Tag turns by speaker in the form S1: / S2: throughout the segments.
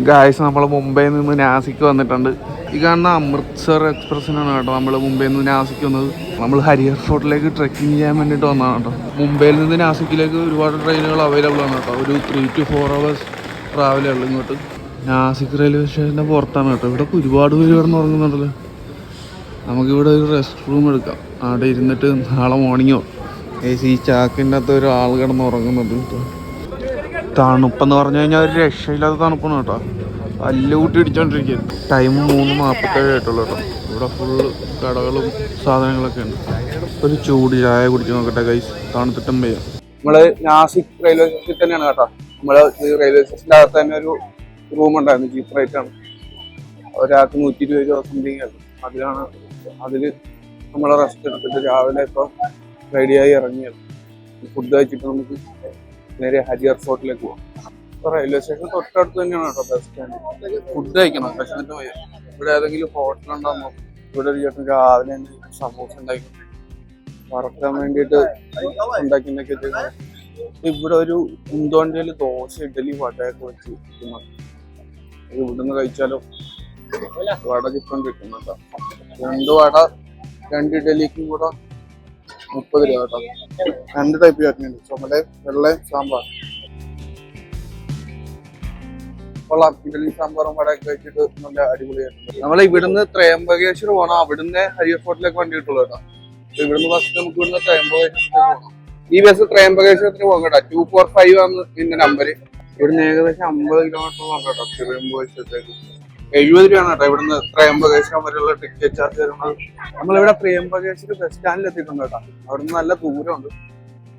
S1: Guys നമ്മൾ മുംബൈയിൽ നിന്ന് നാസിക്ക് വന്നിട്ടുണ്ട്. ഈ കാണുന്ന അമൃത്സർ എക്സ്പ്രസ്സിനാണ് കേട്ടോ നമ്മൾ മുംബൈയിൽ നിന്ന് നാസിക്ക് വന്നത്. നമ്മൾ ഹരിയർ ഫോർട്ടിലേക്ക് ട്രെക്കിംഗ് ചെയ്യാൻ വേണ്ടിയിട്ട് വന്നതാണ് കേട്ടോ. മുംബൈയിൽ നിന്ന് നാസിക്കിലേക്ക് ഒരുപാട് ട്രെയിനുകൾ അവൈലബിൾ ആണ് കേട്ടോ. ഒരു ത്രീ ടു ഫോർ അവേഴ്സ് ട്രാവലേ ഉള്ളൂ ഇങ്ങോട്ട്. നാസിക് റെയിൽവേ സ്റ്റേഷന്റെ പുറത്താണ് കേട്ടോ. ഇവിടെ ഒരുപാട് പേര് കിടന്ന് ഉറങ്ങുന്നുണ്ടല്ലോ. നമുക്കിവിടെ ഒരു റെസ്റ്റ് റൂം എടുക്കാം. അവിടെ ഇരുന്നിട്ട് നാളെ മോർണിംഗോ ഏ സി ചാക്കിന്റെ അകത്ത് ഒരാൾ കിടന്ന് ഉറങ്ങുന്നുണ്ട് കേട്ടോ. തണുപ്പെന്ന് പറഞ്ഞു കഴിഞ്ഞാൽ ഒരു രക്ഷയില്ലാത്ത തണുപ്പാണ് കേട്ടോ. നല്ല കൂട്ടി ഇടിച്ചോണ്ടിരിക്കുക ടൈം മൂന്ന് നാൽപ്പത്തേഴ് ആയിട്ടുള്ളൂ കേട്ടോ. ഇവിടെ ഫുള്ള് കടകളും സാധനങ്ങളൊക്കെ ഉണ്ട്. ഒരു ചൂട് ചായ കുടിച്ച് നോക്കട്ടെ കൈസ് തണുത്തിട്ടും വയ്യ നമ്മൾ നാസിക് റെയിൽവേ സ്റ്റേഷനിൽ തന്നെയാണ് കേട്ടോ. നമ്മൾ റെയിൽവേ സ്റ്റേഷന്റെ അകത്ത് തന്നെ ഒരു റൂം ഉണ്ടായിരുന്നു ചീപ്പ് റേറ്റ് ആണ്. ഒരാൾക്ക് നൂറ്റി ഇരുപത് രൂപ സംതിങ് അതിലാണ് അതിൽ നമ്മൾ റെസ്റ്റ് എടുത്തിട്ട് രാവിലെ ഇപ്പോൾ റെഡിയായി ഇറങ്ങിയത്. ഫുഡ് കഴിച്ചിട്ട് നമുക്ക് നേരെ ഹരിയർ ഫോർട്ടിലേക്ക് പോകാം റെയിൽവേ സ്റ്റേഷൻ തൊട്ടടുത്ത് തന്നെയാണ് കേട്ടോ ബസ് സ്റ്റാൻഡ് ഫുഡ് കഴിക്കണം പക്ഷെ വയ്യ. ഇവിടെ ഏതെങ്കിലും ഹോട്ടൽ ഉണ്ടോ ഇവിടെ ഒരു ചേട്ടൻ രാവിലെ സമൂസ ഉണ്ടാക്കി വറക്കാൻ വേണ്ടിയിട്ട് ഉണ്ടാക്കി ഉണ്ടാക്കി വെച്ചേക്കുന്നത് ഇവിടെ ഒരു ഉന്തോണ്ടിയിൽ ദോശ ഇഡലി വടയൊക്കെ വെച്ച് കിട്ടുന്നുണ്ട് ഇവിടുന്ന് കഴിച്ചാലോ വട കിട്ടും കിട്ടുന്നുണ്ടോ രണ്ട് വട രണ്ട് ഇഡലിക്കും കൂടെ മുപ്പത് രൂപ കേട്ടോ. രണ്ട് ടൈപ്പ് ചട്നി ഉണ്ട്. ചുമല വെള്ള സാമ്പാർ. കൊള്ളാം. ഇഡലി സാമ്പാറും വടയൊക്കെ വെച്ചിട്ട് നല്ല അടിപൊളിയായിട്ടുണ്ട്. നമ്മളെ ഇവിടുന്ന് ത്രയംബകേശ്വർ പോകണം അവിടുന്ന് ഹരിയർ ഫോർട്ടിലേക്ക് വണ്ടി കിട്ടുള്ളൂ കേട്ടോ. ഇവിടുന്ന് ബസ് നമുക്ക് ഇവിടുന്ന് ത്രയംബകേശ്വരത്തിന് ഈ ബസ് ത്രയംബകേശ്വരത്തിന് പോകാം കേട്ടോ. ടു ഫോർ ഫൈവ് ആണ് ഇതിന്റെ നമ്പർ ഇവിടുന്ന് ഏകദേശം അമ്പത് കിലോമീറ്റർ പോകാം കേട്ടോ. ത്രയംബകേശ്വരത്തേക്ക് എഴുപത് രൂപയാണ് കേട്ടോ ഇവിടുന്ന് ത്രയംബകേശ്വരം വരെയുള്ള ടിക്കറ്റ് ചാർജ് വരുന്നത്? നമ്മളിവിടെ ത്രയംബകേശ്വരം ബസ് സ്റ്റാൻഡിൽ എത്തിയിട്ടുണ്ട് കേട്ടോ. അവിടുന്ന് നല്ല ദൂരമുണ്ട്.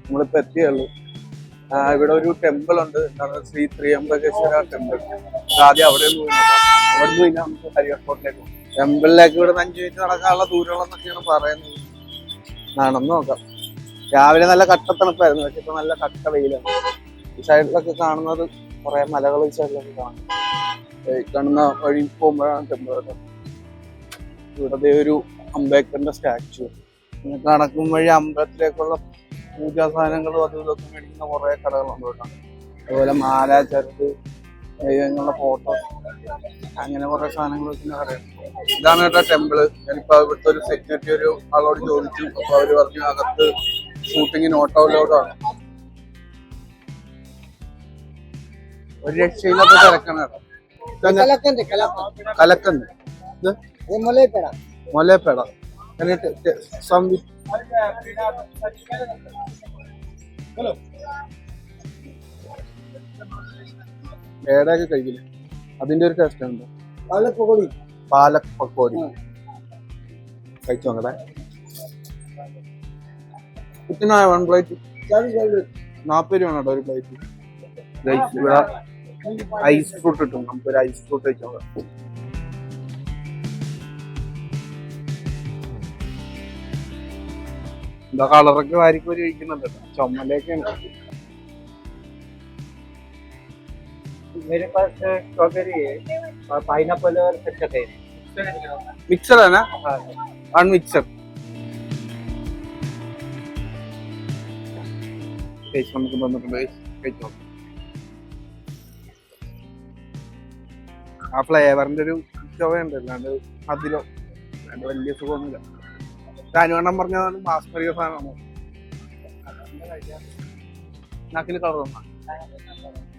S1: നമ്മളിപ്പോൾ എത്തിയുള്ളൂ ഇവിടെ ഒരു ടെമ്പിൾ ഉണ്ട്. എന്താണ് ശ്രീ ത്രിയംബകേശ്വര ടെമ്പിൾ ആദ്യം അവിടെ അവിടെ നിന്ന് നമുക്ക് ഹരി എയർപോർട്ടിലേക്ക് പോകും. ടെമ്പിളിലേക്ക് ഇവിടെ അഞ്ചു മിനിറ്റ് നടക്കാനുള്ള ദൂരമുള്ളതെന്നൊക്കെയാണ് പറയുന്നത്. നടന്നു നോക്കാം. രാവിലെ നല്ല കട്ടത്തണുപ്പായിരുന്നു. പക്ഷെ ഇപ്പൊ നല്ല കട്ട വെയിലാണ്. ഈ സൈഡിലൊക്കെ കാണുന്നത് കുറെ മലകൾ ഈ സൈഡിലൊക്കെ കാണാം. ഏ, ഈ കാണുന്ന വഴി പോകുമ്പോഴാണ് ടെമ്പിൾ ഇവിടെ ഒരു അംബേദ്കറിന്റെ സ്റ്റാച്ചു നടക്കും വഴി അമ്പലത്തിലേക്കുള്ള പൂജാ സാധനങ്ങളും അതും ഇതൊക്കെ മേടിക്കുന്ന കുറെ കടകളുണ്ട് കേട്ടോ. അതുപോലെ മാല ചരട് ദൈവങ്ങളുടെ ഫോട്ടോ അങ്ങനെ കുറെ സാധനങ്ങൾ വെക്കുന്ന കടയുണ്ട്. ഇതാണ് കേട്ടോ ടെമ്പിൾ. ഞാനിപ്പോ ഇവിടുത്തെ ഒരു സെക്യൂരിറ്റി ഒരു ആളോട് ചോദിച്ചു. അപ്പൊ അവർ പറഞ്ഞു അകത്ത് ഷൂട്ടിങ്ങിന് ഓട്ടോയിലോട്ടാണ് ഒരു രക്ഷയില്ലാത്ത തിരക്കാണ് കേട്ടോ. കലക്കണ്ട്
S2: കലക്കണ്ട്. മുലയപ്പേട.
S1: മുലയപ്പേട. എന്നിട്ട് സംവി കഴിക്കില്ല? അതിന്റെ ഒരു ടേസ്റ്റ് ഉണ്ട്. പാലക് പക്കോടി കഴിച്ചു നോക്കട്ടെ. കുട്ടിനായ വൺ പ്ലേറ്റ് നാൽപ്പത് രൂപ ഒരു പ്ലേറ്റ് ഇവിടെ ഐസ് ഫ്രൂട്ട് കിട്ടും നമുക്കൊരു ഐസ് ഫ്രൂട്ട് കഴിച്ചു നോക്കാം എന്താ കളറൊക്കെ വാരിക്കോരി കഴിക്കുന്നുണ്ട് കേട്ടോ ചുമലൊക്കെയാണ്
S2: मेरे पास स्ट्रॉबेरी है और पाइनएप्पल और कच्चा है
S1: മിക്സർ ആണ് ആണ് മിക്സർ കഴിച്ച് നമുക്ക് തന്നിട്ടുണ്ട് guys. ആ ഫ്ലേവറിന്റെ ഒരു ചുവയുണ്ട് അല്ലാണ്ട് അതിലോ അല്ലാണ്ട് വലിയ സുഖമൊന്നുമില്ല. അനുവണ്ണം പറഞ്ഞതാണ് ബാസ്മതി സാധനമാണ്. നാക്കിന് കളർ തന്നാ